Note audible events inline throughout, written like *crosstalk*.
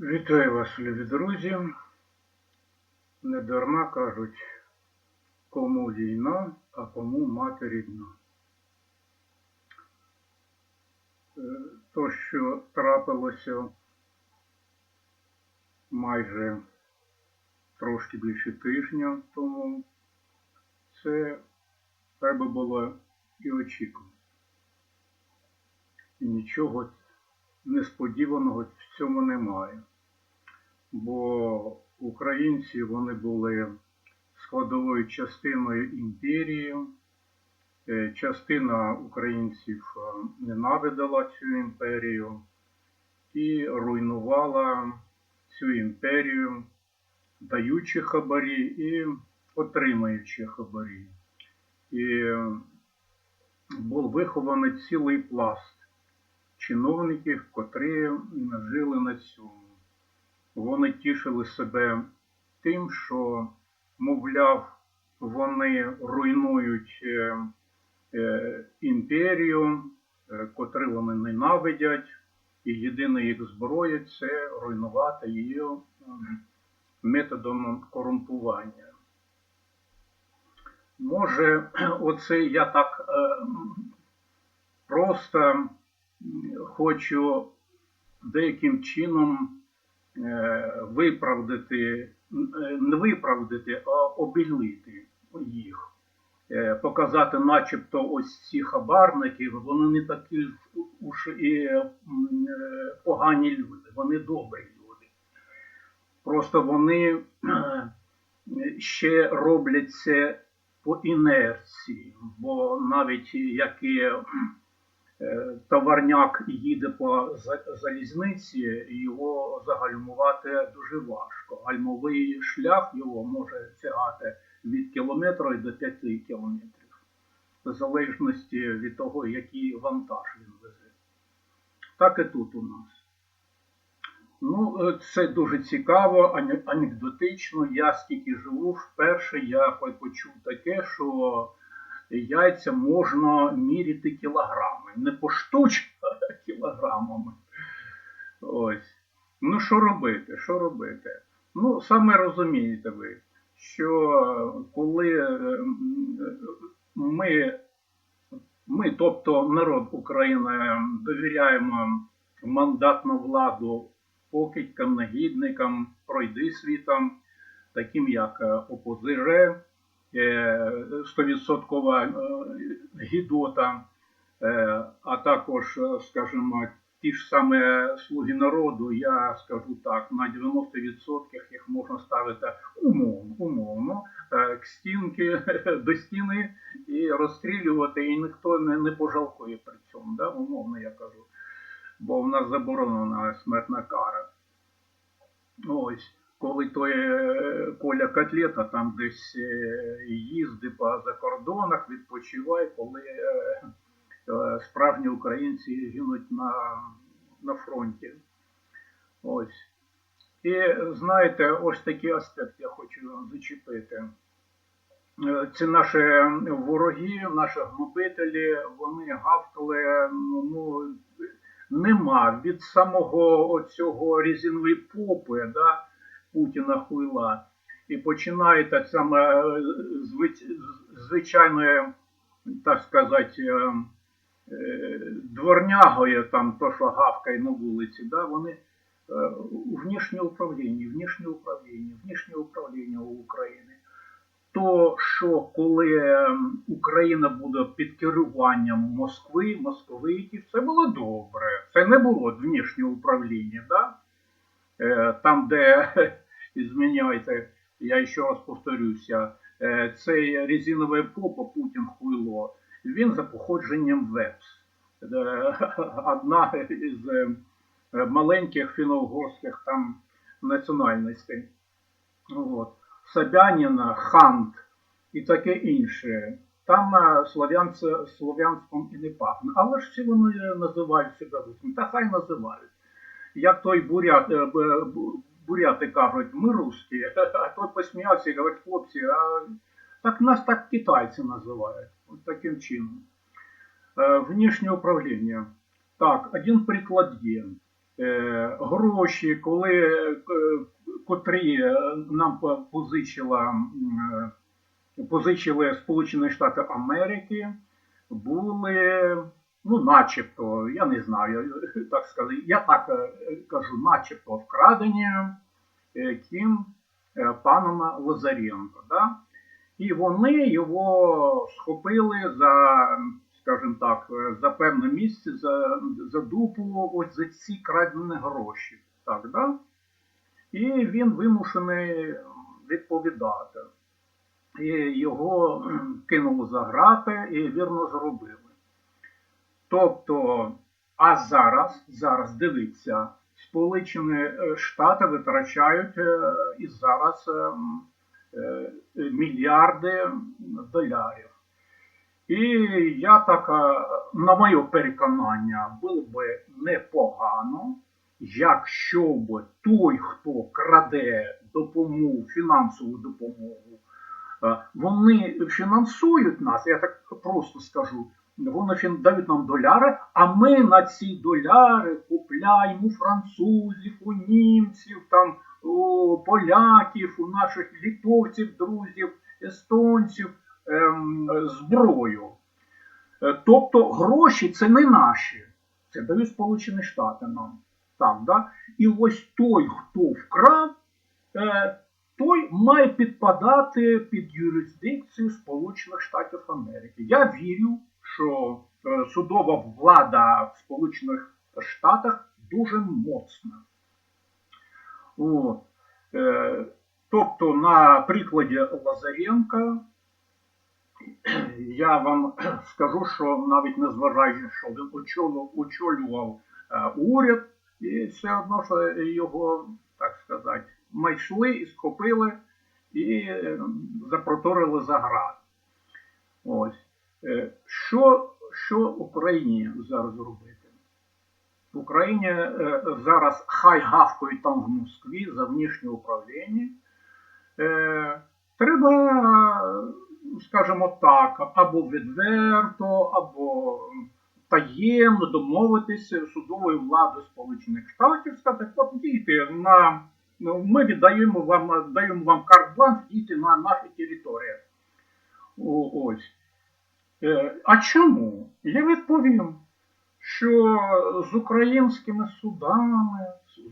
Вітаю вас, любі друзі. Не дарма кажуть, кому війна, а кому мати рідна. Е, То, що трапилося майже трошки більше тижня тому, це треба було і очікувати. І нічого несподіваного в цьому немає. Бо українці вони були складовою частиною імперії. Е, Частина українців е, ненавидила цю імперію і руйнувала цю імперію, даючи хабарі і отримуючи хабарі. І е, був вихований цілий пласт чиновників, котрі жили на цьому. Вони тішили себе тим, що, мовляв, вони руйнують е, е, імперію, е, котру вони ненавидять, і єдина їх зброя це руйнувати її методом корумпування. Може, оце я так просто хочу деяким чином е, виправдати, не виправдати, а обілити їх. Е, Показати, начебто, ось ці хабарники, вони не такі уж і е, погані люди, вони добрі люди. Просто вони ще роблять це по інерції, бо навіть як і товарняк їде по за- залізниці, його загальмувати дуже важко. Гальмовий шлях його може сягати від кілометра до 5 кілометрів, в залежності від того, який вантаж він везе. Так і тут у нас. Ну, е, це дуже цікаво, ане- анекдотично. Я скільки живу, вперше я почув таке, що яйця можна міряти кілограми. Не поштучно, а кілограмами. Ось. Ну, що робити? Що робити? Ну, саме розумієте ви, що коли е, м, е, ми, ми, тобто народ України, довіряємо мандатну владу покидькам, негідникам, пройди світам, таким як е, Е, 100% е, гідота, е, а також, скажімо, ті ж саме слуги народу, я скажу так, на 90% їх можна ставити умовно, умовно к стінки *laughs* до стіни і розстрілювати, і ніхто не, не пожалкує при цьому, да? умовно я кажу. Бо в нас заборонена смертна кара. Ось, коли той е, Коля Котлета там десь е, їздить по закордонах, відпочиває, коли е, справжні українці гинуть на, на фронті. Ось. І знаєте, ось такий аспект я хочу зачепити. Це наші вороги, наші гнобителі, вони гавкали, ну, нема від самого оцього різинової попи, да, Путіна хуйла. І починає так само е, звичайною, так сказати, е, е, дворнягою, там то, що гавкає на вулиці, да, вони е, внішнє управління, внішнє управління, внішнє управління України. То, що коли е, Україна буде під керуванням Москви, московитів, це було добре. Це не було внішнього управління, да? Е, там, де, зміняйте, я ще раз повторюся, е, цей резиновий попа Путін хуйло, він за походженням ВЕПС. Е, *laughs* Одна із е, маленьких фіно-угорських там національностей. От. Собянина, Хант і таке інше. Там на слов'янце, слов'янськом і не пахне. Але ж всі вони називають себе русскими. Та хай називають. Як той бурят, буряти кажуть, ми русські, *laughs* а той посміявся і говорить, хлопці, а так нас так китайці називають. От таким чином. Е, Внешнее управление. Так, один приклад є. е, гроші, коли котрі е, нам позичила, позичили Сполучені Штати Америки, були, ну, начебто, я не знаю, *laughs* так сказати, я так е, кажу, начебто вкрадені е, ким е, паном Лазаренко. Да? І вони його схопили за, скажімо так, е, за певне місце, за, за дупу ось за ці крадені гроші. Так, да? І він вимушений відповідати. І його кинули за грати і вірно зробили. Тобто, а зараз, зараз дивіться, Сполучені е, Штати витрачають е, і зараз е, мільярди доларів. І я так, на моє переконання, було би непогано, якщо б той, хто краде допомогу, фінансову допомогу, вони фінансують нас, я так просто скажу, вони фін- дають нам доляри, а ми на ці доляри купляємо у французів, у німців, там, у поляків, у наших літовців, друзів, естонців ем, зброю. Е, Тобто гроші це не наші, це дають Сполучені Штати нам. Так, да? І ось той, хто вкрав, е, той має підпадати під юрисдикцію Сполучених Штатів Америки. Я вірю, що е, судова влада в Сполучених Штатах дуже моцна. От. Е, тобто, на прикладі Лазаренка *clears throat* я вам *clears throat* скажу, що навіть незважаючи, що він очолював, е, уряд, і все одно, що його, так сказати, знайшли і схопили і е, запроторили за град. Ось. Е, Що, що Україні зараз робити? Україні е, зараз хай гавкають там в Москві за внішнє управління. Треба, скажімо так, або відверто, або таємно домовитися судовою владою Сполучених Штатів, сказати, от дійте на ми віддаємо вам, даємо вам карт-бланш, дійте на нашій території. Ось. Е, А чому? Я відповім, що з українськими судами,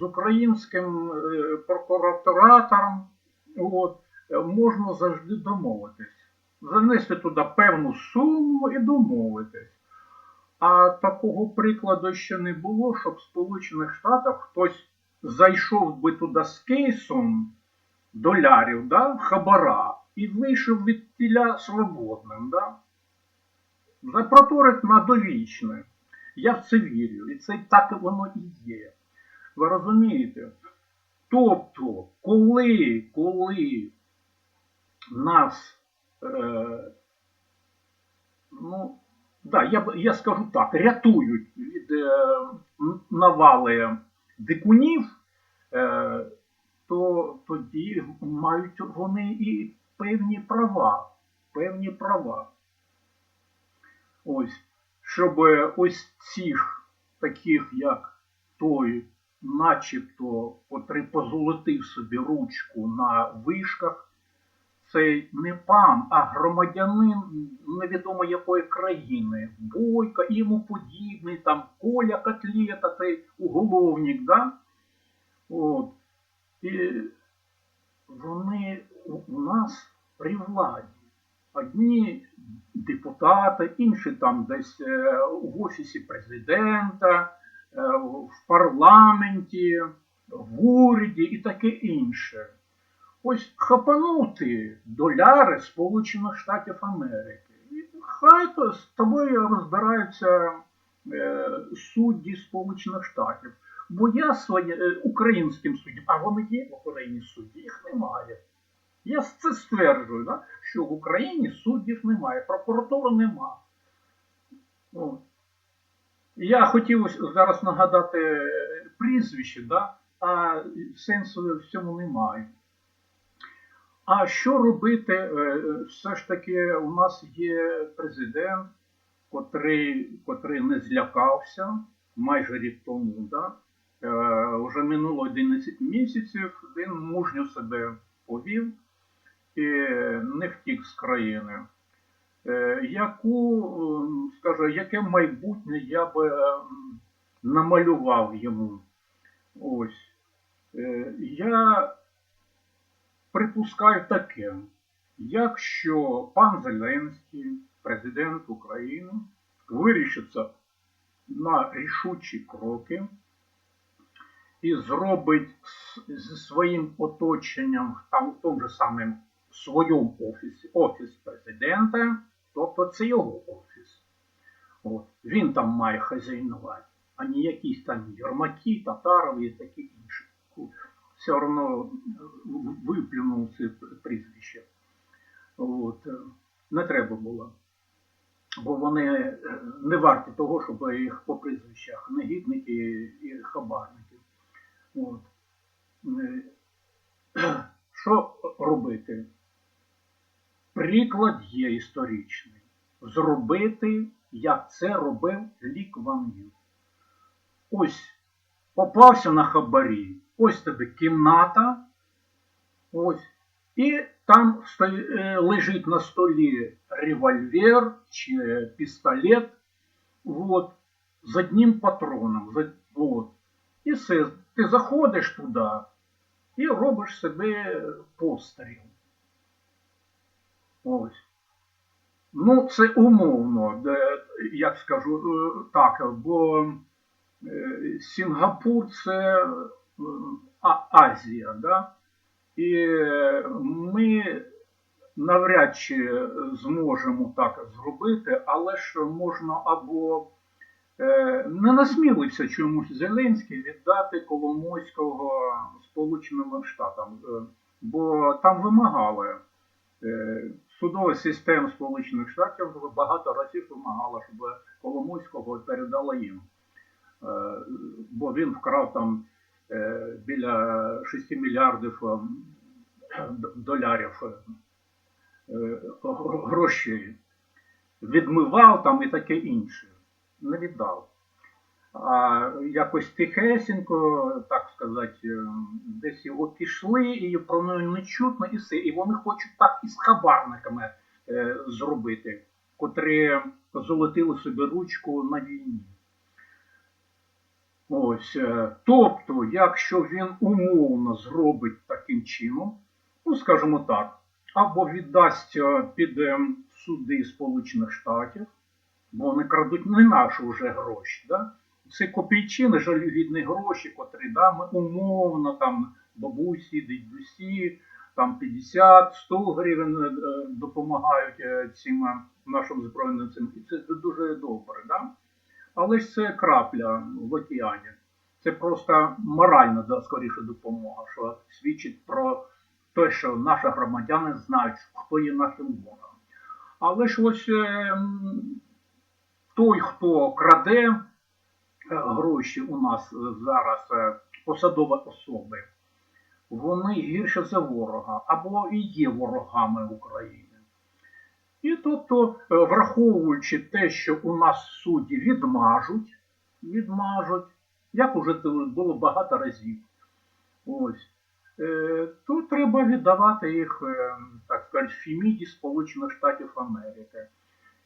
з українським е, прокураторатором от, е, можна завжди домовитись. Занести туди певну суму і домовитись. А такого прикладу ще не було, щоб в Сполучених Штатах хтось зайшов би туди з кейсом долярів, да, хабара, і вийшов від тіля свободним. Да? Запроторить на довічне. Я в це вірю. І це так воно і є. Ви розумієте? Тобто, коли, коли нас, е, ну, да, я, я скажу так, рятують від е, навали дикунів, е, то тоді мають вони і певні права. Певні права. Ось, щоб ось цих таких, як той, начебто, котрий позолотив собі ручку на вишках, цей не пан, а громадянин невідомо якої країни, Бойка йому подібний, там Коля Котлета, цей уголовник, да? От. І вони у у нас при владі. Одні депутати, інші там десь е, в офісі президента, е, в парламенті, в уряді і таке інше. Ось хапанути доляри Сполучених Штатів Америки. І хай то з тобою розбираються е, судді Сполучених Штатів. Бо я своє, е, українським суддям, а вони є в Україні судді, їх немає. Я це стверджую, да? що в Україні суддів немає, прокуратури нема. От. Я хотів зараз нагадати е, прізвище, да? а сенсу в цьому немає. А що робити? Е, Все ж таки, у нас є президент, котрий, котрий не злякався майже рік тому, да? Е, Вже минуло 11 місяців, він мужньо себе повів і не втік з країни. Е, Яку, ем, скажу, яке майбутнє я би ем, намалював йому? Ось. Е, Я припускаю таке, якщо пан Зеленський, президент України, вирішиться на рішучі кроки і зробить зі своїм оточенням там в тому же самому своєму офісі, офіс президента, тобто це його офіс. От. Він там має хазяйнувати, а не якісь там Єрмаки, Татарови і такі інші. Все одно виплюнув це прізвище. От. е, Не треба було. Бо вони е, не варті того, щоб їх по прізвищах негідники і хабарники. От. Е, *clears throat* Що робити? Приклад є історичний. Зробити, як це робив Лік Ван Ю. Ось попався на хабарі, ось тобі кімната, ось, і там е, лежить на столі револьвер чи пістолет, от, з одним патроном. От. І все, ти заходиш туди і робиш себе постріл. Ось. Ну, це умовно, як скажу е, так, бо е, Сінгапур це Азія, да? і ми навряд чи зможемо так зробити, але ж можна або е, не насмілився чомусь Зеленський віддати Коломойського Сполученим Штатам, е, бо там вимагали. Е, Судова система Сполучених Штатів багато разів вимагала, щоб Коломойського передала їм. Бо він вкрав там біля 6 мільярдів е, долярів е, грошей. Відмивав там і таке інше. Не віддав. А якось тихесенько, так сказати, е, десь його пішли, і про нього не чутно, і все. І вони хочуть так і з хабарниками е, зробити, котрі золотили собі ручку на війні. Ось, е, тобто, якщо він умовно зробить таким чином, ну скажімо так, або віддасть е, під е, суди Сполучених Штатів, бо вони крадуть не наші вже гроші, да? це копійчини, жалюгідні гроші, котрі да, ми умовно там бабусі, дідусі, там 50-100 гривень допомагають цим нашим збройним цим. І це дуже добре. Да? Але ж це крапля в океані. Це просто моральна скоріше допомога, що свідчить про те, що наші громадяни знають, хто є нашим ворогом. Але ж ось е, той, хто краде е, гроші у нас зараз, е, посадові особи, вони гірше за ворога або і є ворогами України. І тобто, е, враховуючи те, що у нас судді відмажуть, відмажуть, як уже було багато разів, ось, е, то треба віддавати їх, е, так сказати, Фіміді Сполучених Штатів Америки.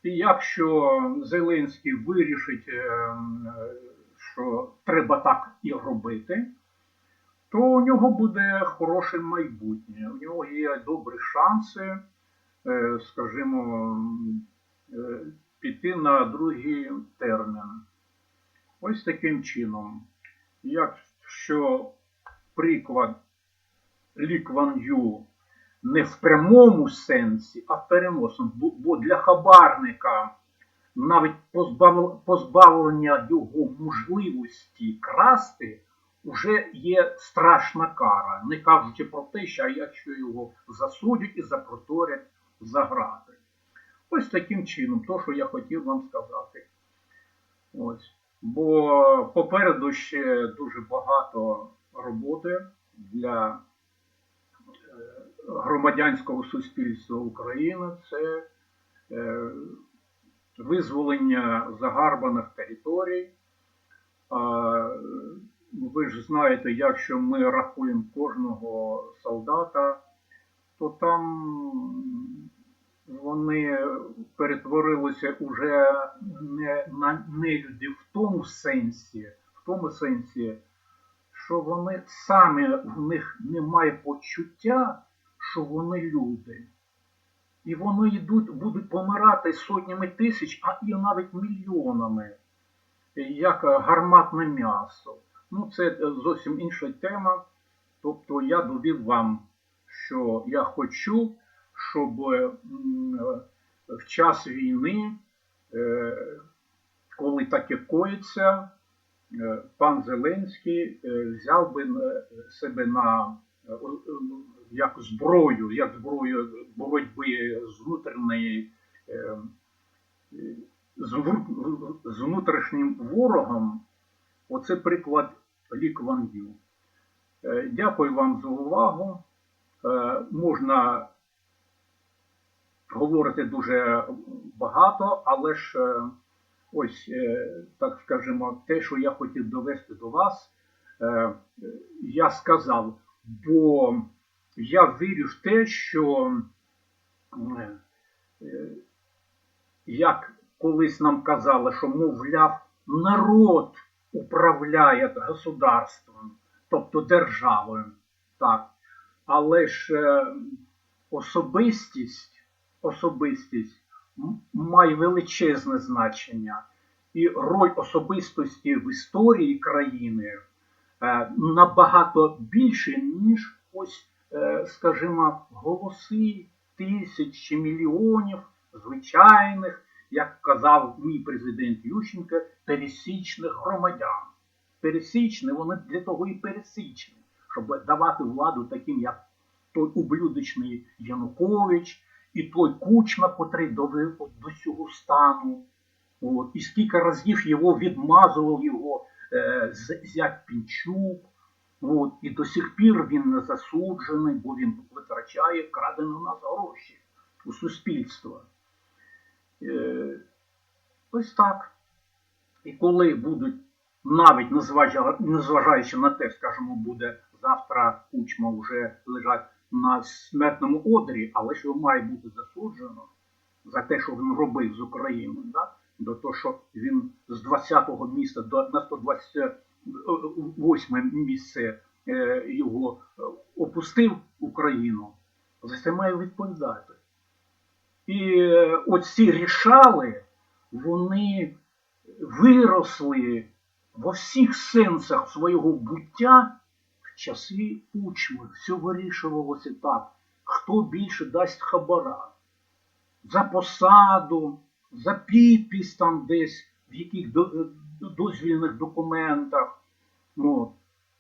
І якщо Зеленський вирішить, що треба так і робити, то у нього буде хороше майбутнє. У нього є добрі шанси, скажімо, е, піти на другий термін. Ось таким чином. Якщо приклад Лі Кван Ю не в прямому сенсі, а в переносному, бо для хабарника навіть позбавлення його можливості красти вже є страшна кара, не кажучи про те, що якщо його засудять і запроторять за грати. Ось таким чином, то, що я хотів вам сказати. Ось. Бо попереду ще дуже багато роботи для е, громадянського суспільства України. Це е, визволення загарбаних територій, ви ж знаєте, якщо ми рахуємо кожного солдата, то там вони перетворилися уже не на нелюді в тому сенсі, в тому сенсі, що вони самі в них немає почуття, що вони люди. І вони йдуть, будуть помирати сотнями тисяч, а і навіть мільйонами, як гарматне м'ясо. Ну, це зовсім інша тема. Тобто я довів вам, що я хочу, щоб в час війни, е, коли таке коїться, е, пан Зеленський е, взяв би себе на як зброю, як зброю боротьби з внутрішньої з внутрішнім ворогом. Оце приклад Лі Кван Ю. Дякую вам за увагу. Можна говорити дуже багато, але ж е, ось, е, так скажімо, те, що я хотів довести до вас, е, я сказав, бо я вірю в те, що як колись нам казали, що, мовляв, народ управляє государством, тобто державою. Так. Але ж особистість, особистість має величезне значення. І роль особистості в історії країни е, набагато більше, ніж ось, е, скажімо, голоси тисяч чи мільйонів звичайних, як казав мій президент Ющенко, пересічних громадян. Пересічні, вони для того і пересічні, щоб давати владу таким, як той ублюдочний Янукович і той Кучма, котрий довів до цього стану. От, і скільки разів його відмазував його е, зять Пінчук. От, і до сих пір він не засуджений, бо він витрачає крадені у нас гроші у суспільство. Е, ось так. І коли будуть, навіть незважаючи на те, скажімо, буде завтра кучма вже лежать на смертному одрі, але що має бути засуджено за те, що він робив з Україною, да? до того, що він з 20-го місця до на 128 місце е, його е, опустив Україну, за це має відповідати. І е, оці рішали, вони виросли во всіх сенсах свого буття часи учми. Все вирішувалося так, хто більше дасть хабара за посаду, за підпис там десь в яких дозвільних документах. От.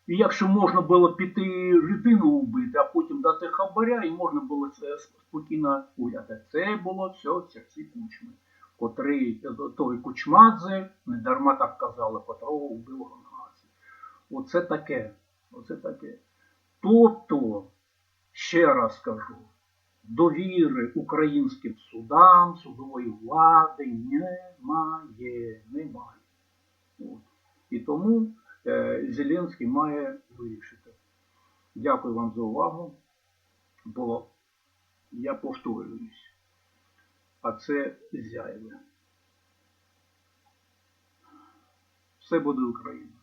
І якщо можна було піти людину вбити, а потім дати хабаря, і можна було це спокійно гуляти. Це було все часи кучми, котрий той Кучмадзе, не дарма так казали, котрого вбив Гонгадзе. Оце таке. Оце таке. Тобто, ще раз кажу, довіри українським судам, судової влади немає. Немає. От. І тому е, Зеленський має вирішити. Дякую вам за увагу, бо я повторююсь, а це зяйве. Все буде Україна.